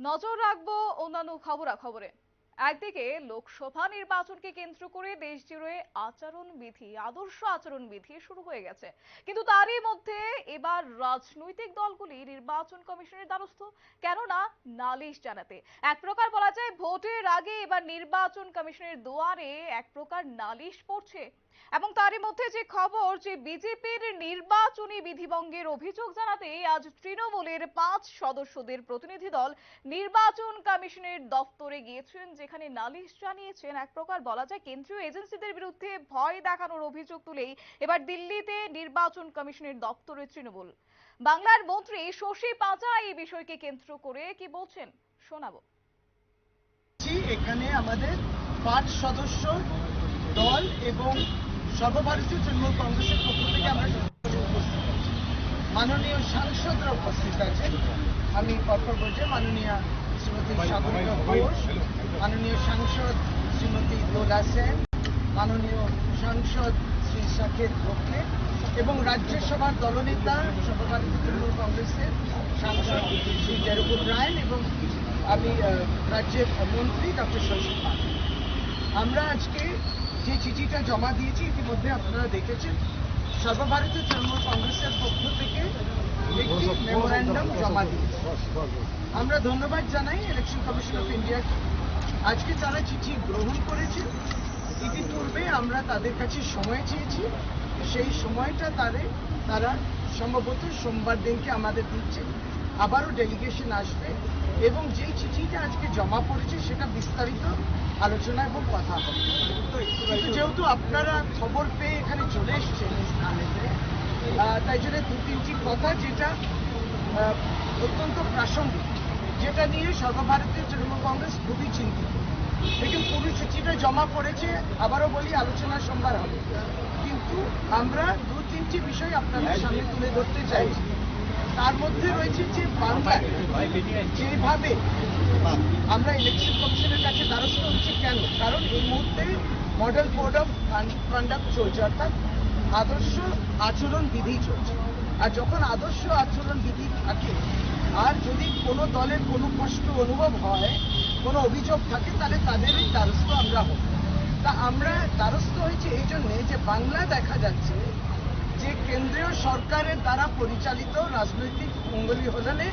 নজর রাখব অন্যান্য খবরাখবরে। একদিকে লোকসভা নির্বাচনকে কেন্দ্র করে দেশ জুড়ে আচরণ বিধি আদর্শ আচরণ বিধি শুরু হয়ে গেছে। কিন্তু তারই মধ্যে এবার রাজনৈতিক দলগুলি নির্বাচন কমিশনের দ্বারস্থ। কেননা নালিশ জানাতে। এক প্রকার বলা যায় ভোটের আগে এবার নির্বাচন কমিশনের দুয়ারে এক প্রকার নালিশ পড়ছে। এবং তারই মধ্যে যে খবর যে বিজেপির নির্বাচনী বিধিভঙ্গের অভিযোগ জানাতে আজ তৃণমূলের পাঁচ সদস্যদের প্রতিনিধি দল নির্বাচন কমিশনের দপ্তরে গিয়েছেন যেখানে নালিশ জানিয়েছেন, এক প্রকার বলা যায় কেন্দ্রীয় এজেন্সিদের বিরুদ্ধে ভয় দেখানোর অভিযোগ তুলেই এবার দিল্লিতে নির্বাচন কমিশনের দপ্তরে তৃণমূল। বাংলার মন্ত্রী শশী পাঁচা এই বিষয়কে কেন্দ্র করে কি বলছেন? শোনাবো। এখানে আমাদের পাঁচ সদস্য দল এবং সর্বভারতীয় তৃণমূল কংগ্রেসের পক্ষ থেকে আমরা উপস্থিত আছি। মাননীয় সাংসদরা উপস্থিত আছেন। আমি পরপর বলছি মাননীয় শ্রীমতী সাগরিকা ঘোষ মাননীয় সাংসদ শ্রীমতী দোলা সেন মাননীয় সাংসদ শ্রী সাকেত গোখলে এবং রাজ্যসভার দলনেতা সর্বভারতীয় তৃণমূল কংগ্রেসের সাংসদ শ্রী জেরুকুল রায়ন এবং আমি রাজ্যের মন্ত্রী ডক্টর শশী পাল। আমরা আজকে যে চিঠিটা জমা দিয়েছি ইতিমধ্যে আপনারা দেখেছেন সর্বভারতীয় তৃণমূল কংগ্রেসের পক্ষ থেকে একটি মেমোরেন্ডাম জমা দিয়েছি। আমরা ধন্যবাদ জানাই ইলেকশন কমিশন অফ ইন্ডিয়াকে আজকে তারা চিঠি গ্রহণ করেছে ইতিপূর্বে আমরা তাদের কাছে সময় চেয়েছি। সেই সময়টা তারে তারা সম্ভবত সোমবার দিনকে আমাদের দিচ্ছে। আবারও ডেলিগেশন আসবে এবং যেই চিঠিটা আজকে জমা পড়েছে সেটা বিস্তারিত আলোচনা এবং কথা হবে। যেহেতু আপনারা খবর পেয়ে এখানে চলে এসছেন স্থানেতে, তাই জন্য দু তিনটি কথা যেটা অত্যন্ত প্রাসঙ্গিক। যেটা নিয়ে সর্বভারতীয় তৃণমূল কংগ্রেস খুবই চিন্তিত। দেখুন পুরো চিঠিটা জমা পড়েছে আবারও বলি, আলোচনা সোমবার হবে। কিন্তু আমরা দু তিনটি বিষয় আপনাদের সামনে তুলে ধরতে চাইছি তার মধ্যে রয়েছে যে বাংলায় যেভাবে আমরা ইলেকশন কমিশনের কাছে দ্বারস্থ হচ্ছি কেন? কারণ এই মুহূর্তে মডেল কোড অফ কন্ডাক্ট চলছে, অর্থাৎ আদর্শ আচরণ বিধি চলছে। আর যখন আদর্শ আচরণ বিধি থাকে আর যদি কোনো দলের কোনো কষ্ট অনুভব হয়, কোনো অভিযোগ থাকে, তাহলে তাদেরই দ্বারস্থ আমরা হব। তা আমরা দ্বারস্থ হয়েছে এই জন্যে যে বাংলা দেখা যাচ্ছে যে কেন্দ্রীয় সরকারের দ্বারা পরিচালিত রাজনৈতিক অঙ্গলি হলে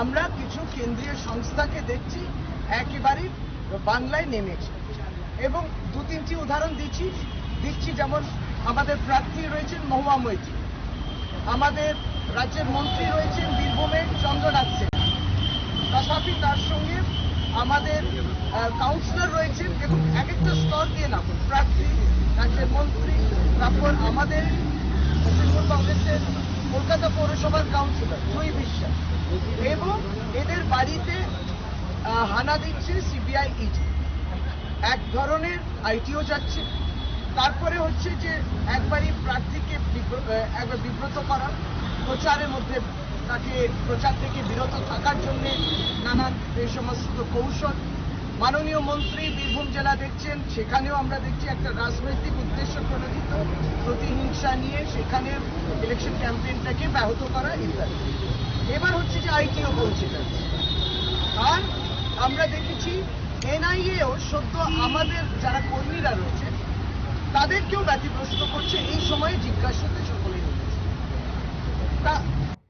আমরা কিছু কেন্দ্রীয় সংস্থাকে দেখছি একেবারেই বাংলায় নেমেছে। এবং দু তিনটি উদাহরণ দিচ্ছি। দিচ্ছি যেমন আমাদের প্রার্থী রয়েছেন মহুয়া মৈত্রী। আমাদের রাজ্যের মন্ত্রী রয়েছেন বীরভূমে চন্দ্রনাথ সেন তথাপি তার সঙ্গে আমাদের কাউন্সিলর রয়েছেন এবং এক একটা স্তর দিয়ে না প্রার্থী, রাজ্যের মন্ত্রী, তারপর আমাদের তৃণমূল কংগ্রেসের কলকাতা পৌরসভার কাউন্সিলর জয়ী বিশ্বাস। এবং এদের বাড়িতে হানা দিচ্ছে সিবিআই ইডি এক ধরনের আইটিও যাচ্ছে। তারপরে হচ্ছে যে একবারই প্রার্থীকে একবার বিব্রত করা। প্রচারের মধ্যে তাকে প্রচার থেকে বিরত থাকার জন্য নানান এই সমস্ত কৌশল। মাননীয় মন্ত্রী বীরভূম জেলা দেখছেন, সেখানেও আমরা দেখছি একটা রাজনৈতিক উদ্দেশ্য প্রণোদিত প্রতিহিংসা নিয়ে সেখানে ইলেকশন ক্যাম্পেইনটাকে ব্যাহত করা ইত্যাদি। এবার হচ্ছে যে আইটিও পৌঁছে যাচ্ছে। আর আমরা দেখেছি এনআইএও সদ্য আমাদের যারা কর্মীরা রয়েছে তাদেরকেও ব্যতিগ্রস্ত করছে এই সময়ে জিজ্ঞাসাতে রয়েছে তা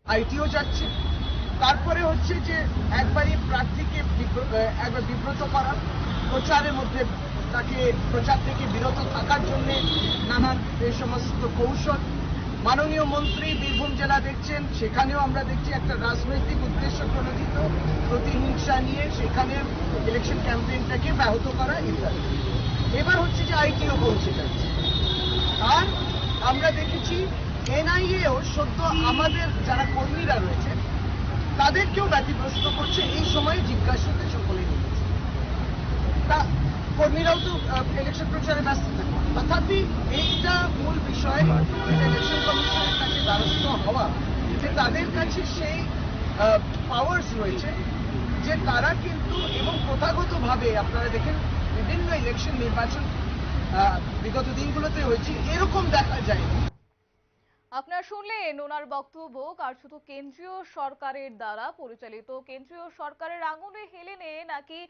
আইটিও যাচ্ছে। তারপরে হচ্ছে যে একবারই প্রার্থীকে একবার বিব্রত করা। প্রচারের মধ্যে তাকে, প্রচার থেকে বিরত থাকার জন্য নানান এই সমস্ত কৌশল। মাননীয় মন্ত্রী বীরভূম জেলা দেখছেন, সেখানেও আমরা দেখছি একটা রাজনৈতিক উদ্দেশ্য প্রণোদিত। প্রতিহিংসা নিয়ে সেখানে ইলেকশন ক্যাম্পেইনটাকে ব্যাহত করা ইত্যাদি। এবার হচ্ছে যে আইটিও পৌঁছে যাচ্ছে। আর আমরা দেখেছি এনআইএও সদ্য আমাদের যারা কর্মীরা রয়েছে, তাদেরকেও ব্যতিগ্রস্ত করছে, এই সময়ে জিজ্ঞাসাতে সকলেই রয়েছে তা কর্মীরাও তো ইলেকশন প্রচারে ব্যস্ত থাকে। তথাপি এইটা মূল বিষয় ইলেকশন কমিশনের কাছে দ্বারস্থ হওয়া, যে তাদের কাছে সেই পাওয়ার্স রয়েছে, যে তারা কিন্তু এবং প্রথাগতভাবে আপনারা দেখেন, বিভিন্ন ইলেকশন নির্বাচন বিগত দিনগুলোতে হয়েছে, এরকম দেখা যায়। আপনারা শুনলেন ওনার বক্তব্য কার শুধু কেন্দ্রীয় সরকারের দ্বারা পরিচালিত। কেন্দ্রীয় সরকারের আঙুলে হেলেনে নাকি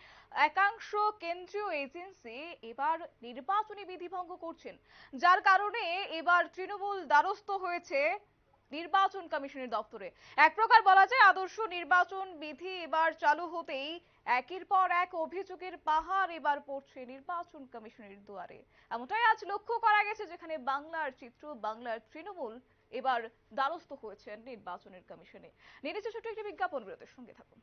একাংশ কেন্দ্রীয় এজেন্সি এবার নির্বাচনী বিধি ভঙ্গ করছেন। যার কারণে এবার তৃণমূল দ্বারস্থ হয়েছে নির্বাচন কমিশনের দপ্তরে। এক প্রকার বলা যায় আদর্শ নির্বাচন বিধি এবার চালু হতেই একের পর এক অভিযোগের পাহাড় এবার পড়ছে নির্বাচন কমিশনের দুয়ারে। এমনটাই আজ লক্ষ্য করা গেছে যেখানে বাংলার চিত্র, বাংলার তৃণমূল এবার দ্বারস্থ হয়েছেন নির্বাচনের কমিশনে। নির্দিষ্ট ছোট্ট একটি বিজ্ঞাপন, বিরতির সঙ্গে থাকুন।